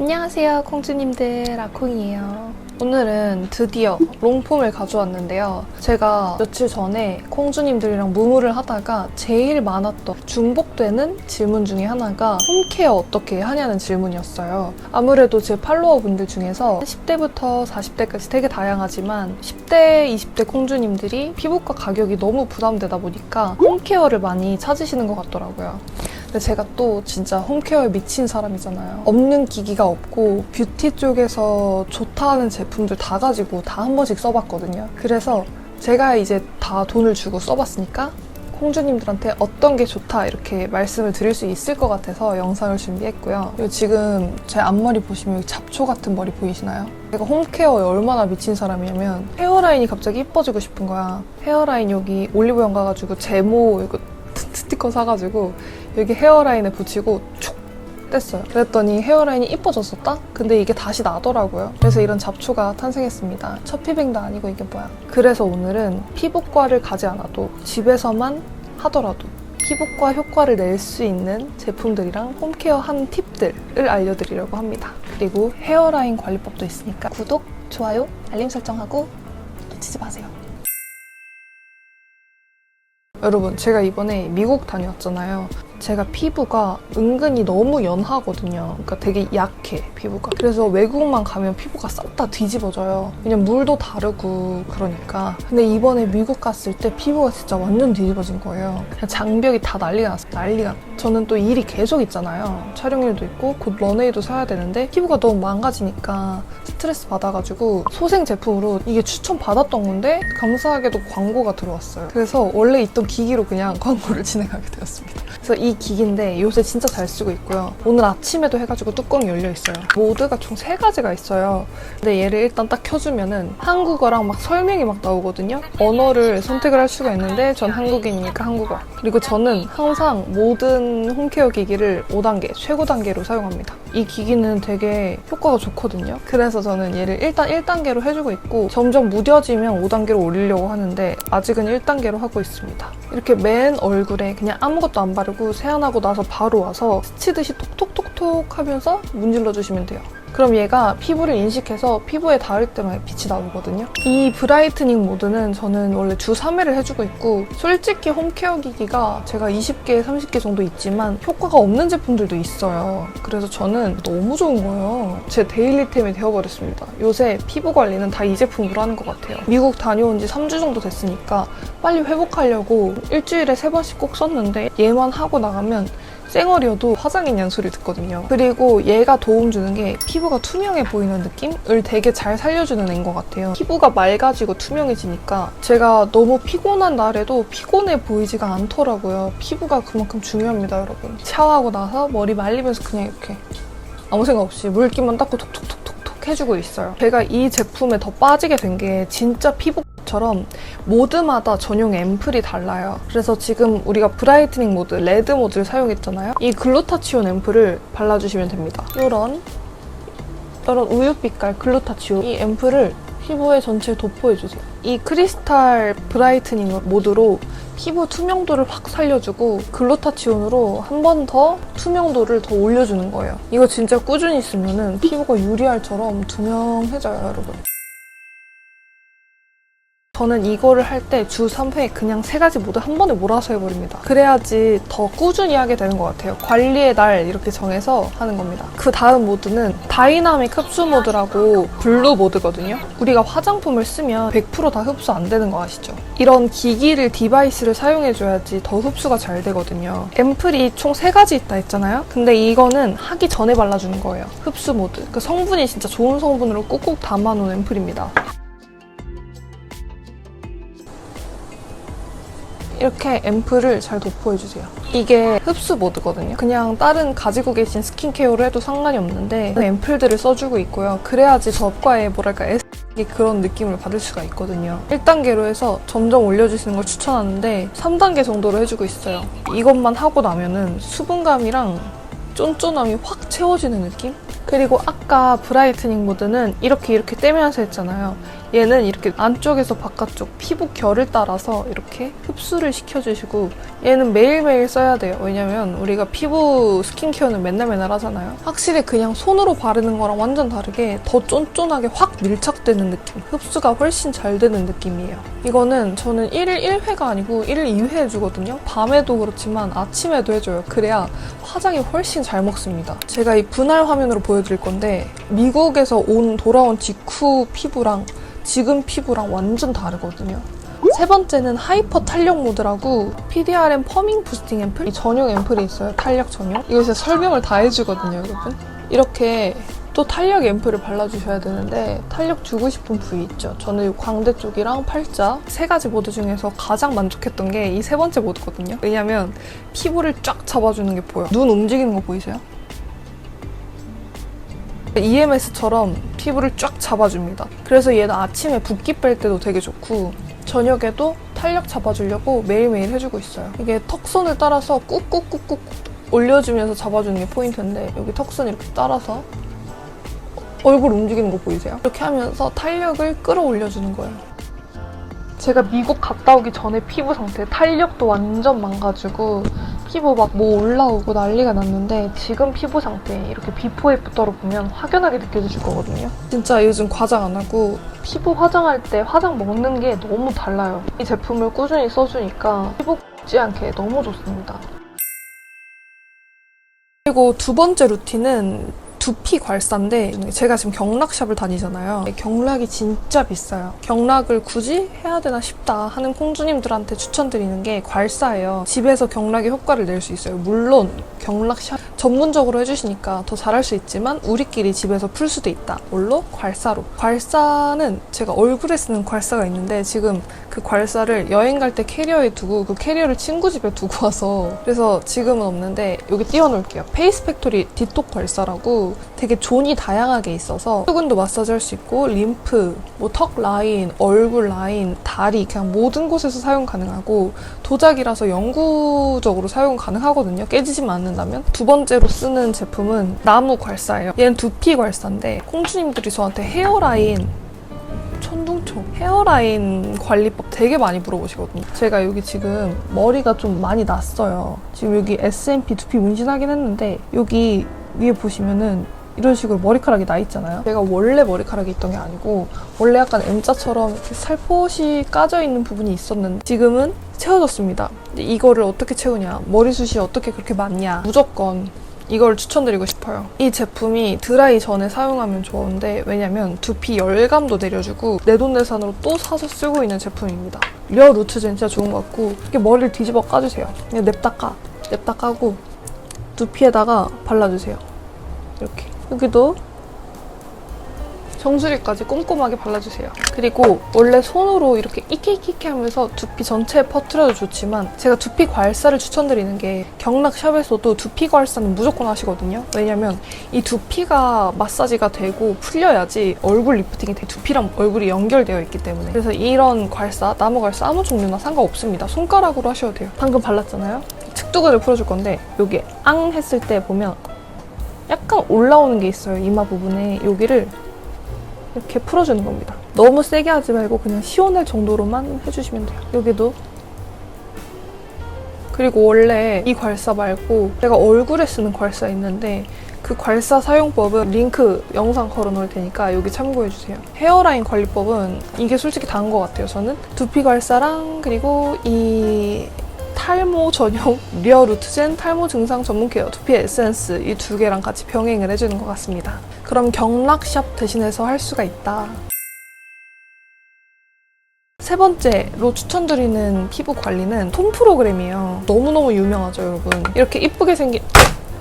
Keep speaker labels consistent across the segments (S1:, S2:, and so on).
S1: 안녕하세요 콩주님들. 라콩이에요. 오늘은 드디어 롱폼을 가져왔는데요. 제가 며칠 전에 콩주님들이랑 무무를 하다가 제일 많았던 중복되는 질문 중에 하나가 홈케어 어떻게 하냐는 질문이었어요. 아무래도 제 팔로워 분들 중에서 10대부터 40대까지 되게 다양하지만 10대, 20대 콩주님들이 피부과 가격이 너무 부담되다 보니까 홈케어를 많이 찾으시는 것 같더라고요 근데 제가 또 진짜 홈케어에 미친 사람이잖아요. 없는 기기가 없고 뷰티 쪽에서 좋다 하는 제품들 다 가지고 다 한 번씩 써봤거든요. 그래서 제가 이제 다 돈을 주고 써봤으니까 콩주님들한테 어떤 게 좋다 이렇게 말씀을 드릴 수 있을 것 같아서 영상을 준비했고요. 지금 제 앞머리 보시면 잡초 같은 머리 보이시나요? 제가 홈케어에 얼마나 미친 사람이냐면 헤어라인이 갑자기 이뻐지고 싶은 거야. 헤어라인 여기 올리브영 가가지고 제모 이거 스티커 사가지고 여기 헤어라인에 붙이고 촉 뗐어요. 그랬더니 헤어라인이 이뻐졌었다? 근데 이게 다시 나더라고요. 그래서 이런 잡초가 탄생했습니다. 첫 피뱅도 아니고 이게 뭐야. 그래서 오늘은 피부과를 가지 않아도 집에서만 하더라도 피부과 효과를 낼 수 있는 제품들이랑 홈케어 한 팁들을 알려드리려고 합니다. 그리고 헤어라인 관리법도 있으니까 구독, 좋아요, 알림 설정하고 놓치지 마세요. 여러분, 제가 이번에 미국 다녀왔잖아요. 제가 피부가 은근히 너무 연하거든요. 그러니까 되게 약해, 피부가. 그래서 외국만 가면 피부가 싹 다 뒤집어져요. 그냥 물도 다르고 그러니까. 근데 이번에 미국 갔을 때 피부가 진짜 완전 뒤집어진 거예요. 그냥 장벽이 다 난리가 났어요. 난리가. 저는 또 일이 계속 있잖아요. 촬영일도 있고 곧 런웨이도 사야 되는데 피부가 너무 망가지니까 스트레스 받아가지고 소생 제품으로 이게 추천 받았던 건데 감사하게도 광고가 들어왔어요. 그래서 원래 있던 기기로 그냥 광고를 진행하게 되었습니다. 그래서 이 기기인데 요새 진짜 잘 쓰고 있고요. 오늘 아침에도 해가지고 뚜껑이 열려 있어요. 모드가 총 세 가지가 있어요. 근데 얘를 일단 딱 켜주면은 한국어랑 막 설명이 막 나오거든요. 언어를 선택을 할 수가 있는데 전 한국인이니까 한국어. 그리고 저는 항상 모든 홈케어 기기를 5단계, 최고 단계로 사용합니다. 이 기기는 되게 효과가 좋거든요. 그래서 저는 얘를 일단 1단계로 해주고 있고 점점 무뎌지면 5단계로 올리려고 하는데 아직은 1단계로 하고 있습니다. 이렇게 맨 얼굴에 그냥 아무것도 안 바르고 세안하고 나서 바로 와서 스치듯이 톡톡톡톡 하면서 문질러 주시면 돼요. 그럼 얘가 피부를 인식해서 피부에 닿을 때만 빛이 나오거든요. 이 브라이트닝 모드는 저는 원래 주 3회를 해주고 있고 솔직히 홈케어 기기가 제가 20개, 30개 정도 있지만 효과가 없는 제품들도 있어요. 그래서 저는 너무 좋은 거예요. 제 데일리템이 되어버렸습니다. 요새 피부 관리는 다 이 제품으로 하는 것 같아요. 미국 다녀온 지 3주 정도 됐으니까 빨리 회복하려고 일주일에 3번씩 꼭 썼는데 얘만 하고 나가면 쌩얼이어도 화장이냐는 소리 듣거든요. 그리고 얘가 도움 주는 게 피부가 투명해 보이는 느낌을 되게 잘 살려주는 애인 것 같아요. 피부가 맑아지고 투명해지니까 제가 너무 피곤한 날에도 피곤해 보이지가 않더라고요. 피부가 그만큼 중요합니다, 여러분. 샤워하고 나서 머리 말리면서 그냥 이렇게 아무 생각 없이 물기만 닦고 톡톡톡톡톡 해주고 있어요. 제가 이 제품에 더 빠지게 된 게 진짜 피부 처럼 모드마다 전용 앰플이 달라요. 그래서 지금 우리가 브라이트닝 모드, 레드 모드를 사용했잖아요. 이 글루타치온 앰플을 발라주시면 됩니다. 이런 이런 우유 빛깔 글루타치온 이 앰플을 피부에 전체에 도포해주세요. 이 크리스탈 브라이트닝 모드로 피부 투명도를 확 살려주고 글루타치온으로 한 번 더 투명도를 더 올려주는 거예요. 이거 진짜 꾸준히 쓰면은 피부가 유리알처럼 투명해져요, 여러분. 저는 이거를 할 때 주 3회 그냥 세 가지 모두 한 번에 몰아서 해버립니다. 그래야지 더 꾸준히 하게 되는 것 같아요. 관리의 날 이렇게 정해서 하는 겁니다. 그 다음 모드는 다이나믹 흡수 모드라고 블루 모드거든요. 우리가 화장품을 쓰면 100%다 흡수 안 되는 거 아시죠? 이런 기기를 디바이스를 사용해줘야지 더 흡수가 잘 되거든요. 앰플이 총 세 가지 있다 했잖아요. 근데 이거는 하기 전에 발라주는 거예요. 흡수 모드. 그 성분이 진짜 좋은 성분으로 꾹꾹 담아놓은 앰플입니다. 이렇게 앰플을 잘 도포해주세요. 이게 흡수 모드거든요. 그냥 다른 가지고 계신 스킨케어를 해도 상관이 없는데 앰플들을 써주고 있고요. 그래야지 저과의 뭐랄까 그런 느낌을 받을 수가 있거든요. 1단계로 해서 점점 올려주시는 걸 추천하는데 3단계 정도로 해주고 있어요. 이것만 하고 나면은 수분감이랑 쫀쫀함이 확 채워지는 느낌? 그리고 아까 브라이트닝 모드는 이렇게 이렇게 떼면서 했잖아요. 얘는 이렇게 안쪽에서 바깥쪽 피부 결을 따라서 이렇게 흡수를 시켜주시고 얘는 매일매일 써야 돼요. 왜냐면 우리가 피부 스킨케어는 맨날 맨날 하잖아요. 확실히 그냥 손으로 바르는 거랑 완전 다르게 더 쫀쫀하게 확 밀착되는 느낌. 흡수가 훨씬 잘 되는 느낌이에요. 이거는 저는 1일 1회가 아니고 1일 2회 해주거든요. 밤에도 그렇지만 아침에도 해줘요. 그래야 화장이 훨씬 잘 먹습니다. 제가 이 분할 화면으로 보여드릴 건데 미국에서 온 돌아온 직후 피부랑 지금 피부랑 완전 다르거든요. 세 번째는 하이퍼 탄력 모드라고 PDRM 퍼밍 부스팅 앰플 이 전용 앰플이 있어요. 탄력 전용. 진짜 설명을 다 해주거든요, 여러분. 이렇게 또 탄력 앰플을 발라주셔야 되는데 탄력 주고 싶은 부위 있죠. 저는 이 광대 쪽이랑 팔자 세 가지 모드 중에서 가장 만족했던 게 이 세 번째 모드거든요. 왜냐면 피부를 쫙 잡아주는 게 보여. 눈 움직이는 거 보이세요? EMS처럼 피부를 쫙 잡아줍니다. 그래서 얘는 아침에 붓기 뺄 때도 되게 좋고 저녁에도 탄력 잡아주려고 매일매일 해주고 있어요. 이게 턱선을 따라서 꾹꾹꾹꾹 올려주면서 잡아주는 게 포인트인데 여기 턱선 이렇게 따라서 얼굴 움직이는 거 보이세요? 이렇게 하면서 탄력을 끌어올려주는 거예요. 제가 미국 갔다 오기 전에 피부 상태 탄력도 완전 망가지고 피부 막 뭐 올라오고 난리가 났는데 지금 피부 상태 이렇게 비포 애프터로 보면 확연하게 느껴지실 거거든요. 진짜 요즘 과장 안 하고 피부 화장할 때 화장 먹는 게 너무 달라요. 이 제품을 꾸준히 써주니까 피부 굽지 않게 너무 좋습니다. 그리고 두 번째 루틴은 두피 괄사인데 제가 지금 경락샵을 다니잖아요. 경락이 진짜 비싸요. 경락을 굳이 해야 되나 싶다 하는 콩주님들한테 추천드리는 게 괄사예요. 집에서 경락의 효과를 낼 수 있어요. 물론 경락샵 전문적으로 해주시니까 더 잘할 수 있지만 우리끼리 집에서 풀 수도 있다. 뭘로? 괄사로. 괄사는 제가 얼굴에 쓰는 괄사가 있는데 지금 그 괄사를 여행 갈 때 캐리어에 두고 그 캐리어를 친구 집에 두고 와서 그래서 지금은 없는데 여기 띄워놓을게요. 페이스 팩토리 디톡 괄사라고 되게 존이 다양하게 있어서 수근도 마사지 할 수 있고 림프, 뭐 턱 라인, 얼굴 라인, 다리 그냥 모든 곳에서 사용 가능하고 도자기라서 영구적으로 사용 가능하거든요. 깨지지만 않는다면. 두 번째로 쓰는 제품은 나무 괄사예요. 얘는 두피 괄사인데 콩주님들이 저한테 헤어라인 천둥초 헤어라인 관리법 되게 많이 물어보시거든요. 제가 여기 지금 머리가 좀 많이 났어요. 지금 여기 S&P 두피 문신하긴 했는데 여기 위에 보시면은 이런 식으로 머리카락이 나 있잖아요. 제가 원래 머리카락이 있던 게 아니고 원래 약간 M자처럼 살포시 까져 있는 부분이 있었는데 지금은 채워졌습니다. 이거를 어떻게 채우냐? 머리숱이 어떻게 그렇게 많냐? 무조건 이걸 추천드리고 싶어요. 이 제품이 드라이 전에 사용하면 좋은데 왜냐면 두피 열감도 내려주고 내돈내산으로 또 사서 쓰고 있는 제품입니다. 려 루트젠 진짜 좋은 것 같고 이렇게 머리를 뒤집어 까주세요. 그냥 냅다 까. 냅다 까고 두피에다가 발라주세요. 이렇게. 여기도 정수리까지 꼼꼼하게 발라주세요. 그리고 원래 손으로 이렇게 이케이케이케 하면서 두피 전체에 퍼트려도 좋지만 제가 두피 괄사를 추천드리는 게 경락샵에서도 두피 괄사는 무조건 하시거든요. 왜냐면 이 두피가 마사지가 되고 풀려야지 얼굴 리프팅이 돼 두피랑 얼굴이 연결되어 있기 때문에 그래서 이런 괄사, 나무 괄사 아무 종류나 상관없습니다. 손가락으로 하셔도 돼요. 방금 발랐잖아요. 측두근을 풀어줄 건데 여기 앙 했을 때 보면 약간 올라오는 게 있어요. 이마 부분에 여기를 이렇게 풀어주는 겁니다. 너무 세게 하지 말고 그냥 시원할 정도로만 해주시면 돼요. 여기도. 그리고 원래 이 괄사 말고 제가 얼굴에 쓰는 괄사 있는데 그 괄사 사용법은 링크 영상 걸어 놓을 테니까 여기 참고해 주세요. 헤어라인 관리법은 이게 솔직히 다인 것 같아요. 저는 두피 괄사랑 그리고 이 탈모 전용 리어 루트젠 탈모 증상 전문 케어 두피 에센스 이 두 개랑 같이 병행을 해주는 것 같습니다. 그럼 경락샵 대신해서 할 수가 있다. 세 번째로 추천드리는 피부 관리는 톤 프로그램이에요. 너무너무 유명하죠, 여러분. 이렇게 이쁘게 생긴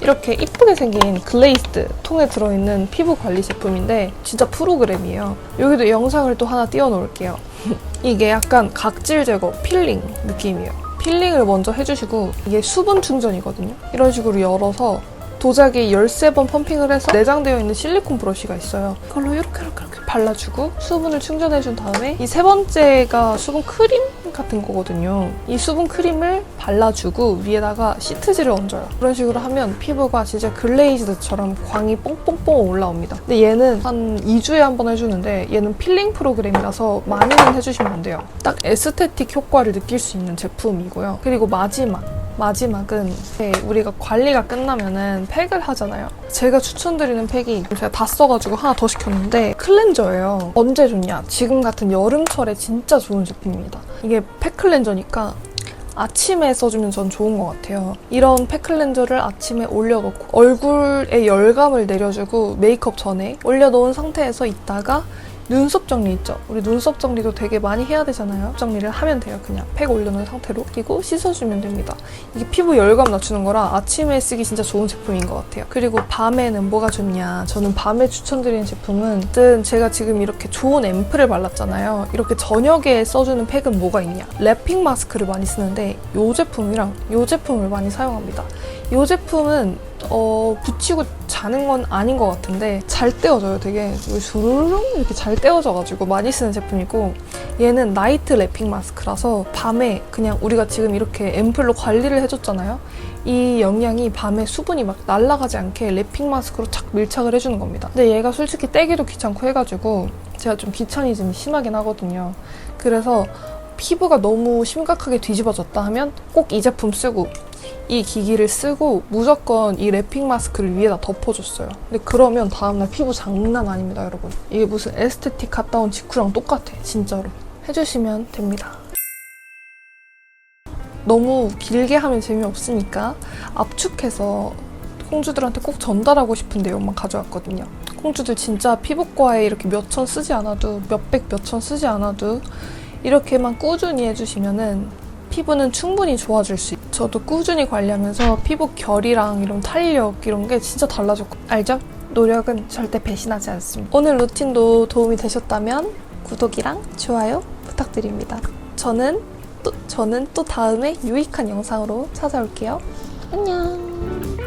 S1: 이렇게 이쁘게 생긴 글레이스드 통에 들어있는 피부 관리 제품인데 진짜 프로그램이에요. 여기도 영상을 또 하나 띄워놓을게요. 이게 약간 각질 제거 필링 느낌이에요. 필링을 먼저 해주시고 이게 수분 충전이거든요. 이런 식으로 열어서 도자기 13번 펌핑을 해서 내장되어 있는 실리콘 브러쉬가 있어요. 그걸로 이렇게 이렇게 이렇게 발라주고 수분을 충전해준 다음에 이 세 번째가 수분 크림 같은 거거든요. 이 수분 크림을 발라주고 위에다가 시트지를 얹어요. 그런 식으로 하면 피부가 진짜 글레이즈드처럼 광이 뽕뽕뽕 올라옵니다. 근데 얘는 한 2주에 한 번 해주는데 얘는 필링 프로그램이라서 많이는 해주시면 안 돼요. 딱 에스테틱 효과를 느낄 수 있는 제품이고요. 그리고 마지막. 마지막은 네, 우리가 관리가 끝나면은 팩을 하잖아요. 제가 추천드리는 팩이 제가 다 써가지고 하나 더 시켰는데 클렌저예요. 언제 좋냐? 지금 같은 여름철에 진짜 좋은 제품입니다. 이게 팩 클렌저니까 아침에 써주면 전 좋은 것 같아요. 이런 팩 클렌저를 아침에 올려놓고 얼굴에 열감을 내려주고 메이크업 전에 올려놓은 상태에서 있다가 눈썹 정리 있죠? 우리 눈썹 정리도 되게 많이 해야 되잖아요. 정리를 하면 돼요. 그냥 팩 올려놓은 상태로 끼고 씻어주면 됩니다. 이게 피부 열감 낮추는 거라 아침에 쓰기 진짜 좋은 제품인 것 같아요. 그리고 밤에는 뭐가 좋냐? 저는 밤에 추천드리는 제품은 어쨌든 제가 지금 이렇게 좋은 앰플을 발랐잖아요. 이렇게 저녁에 써주는 팩은 뭐가 있냐? 랩핑 마스크를 많이 쓰는데 이 제품이랑 이 제품을 많이 사용합니다. 이 제품은 어, 붙이고 자는 건 아닌 것 같은데 잘 떼어져요. 되게 주르륵 이렇게 잘 떼어져가지고 많이 쓰는 제품이고 얘는 나이트 랩핑 마스크라서 밤에 그냥 우리가 지금 이렇게 앰플로 관리를 해줬잖아요. 이 영양이 밤에 수분이 막 날아가지 않게 랩핑 마스크로 착 밀착을 해주는 겁니다. 근데 얘가 솔직히 떼기도 귀찮고 해가지고 제가 좀 귀차니즘이 심하긴 하거든요. 그래서 피부가 너무 심각하게 뒤집어졌다 하면 꼭 이 제품 쓰고 이 기기를 쓰고 무조건 이 랩핑 마스크를 위에다 덮어줬어요. 근데 그러면 다음날 피부 장난 아닙니다, 여러분. 이게 무슨 에스테틱 갔다 온 직후랑 똑같아, 진짜로. 해주시면 됩니다. 너무 길게 하면 재미없으니까 압축해서 공주들한테 꼭 전달하고 싶은 내용만 가져왔거든요. 공주들 진짜 피부과에 이렇게 몇 천 쓰지 않아도 몇백 몇 천 쓰지 않아도 이렇게만 꾸준히 해주시면은 피부는 충분히 좋아질 수 있어요. 저도 꾸준히 관리하면서 피부 결이랑 이런 탄력 이런 게 진짜 달라졌고 알죠? 노력은 절대 배신하지 않습니다. 오늘 루틴도 도움이 되셨다면 구독이랑 좋아요 부탁드립니다. 저는 또 저는 또 다음에 유익한 영상으로 찾아올게요. 안녕.